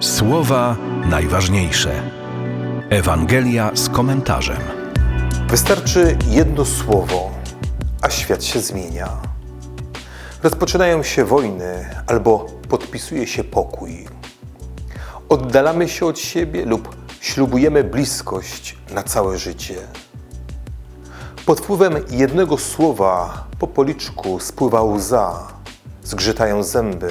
Słowa najważniejsze. Ewangelia z komentarzem. Wystarczy jedno słowo, a świat się zmienia. Rozpoczynają się wojny albo podpisuje się pokój. Oddalamy się od siebie lub ślubujemy bliskość na całe życie. Pod wpływem jednego słowa po policzku spływa łza, zgrzytają zęby,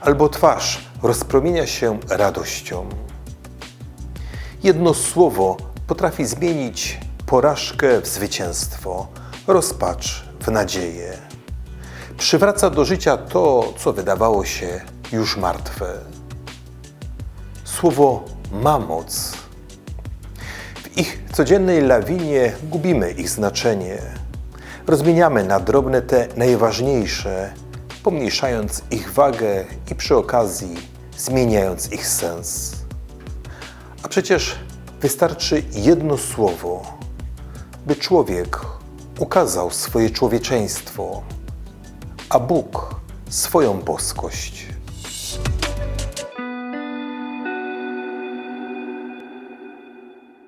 albo twarz rozpromienia się radością. Jedno słowo potrafi zmienić porażkę w zwycięstwo, rozpacz w nadzieję. Przywraca do życia to, co wydawało się już martwe. Słowo ma moc. W ich codziennej lawinie gubimy ich znaczenie. Rozmieniamy na drobne te najważniejsze, pomniejszając ich wagę i przy okazji zmieniając ich sens. A przecież wystarczy jedno słowo, by człowiek ukazał swoje człowieczeństwo, a Bóg swoją boskość.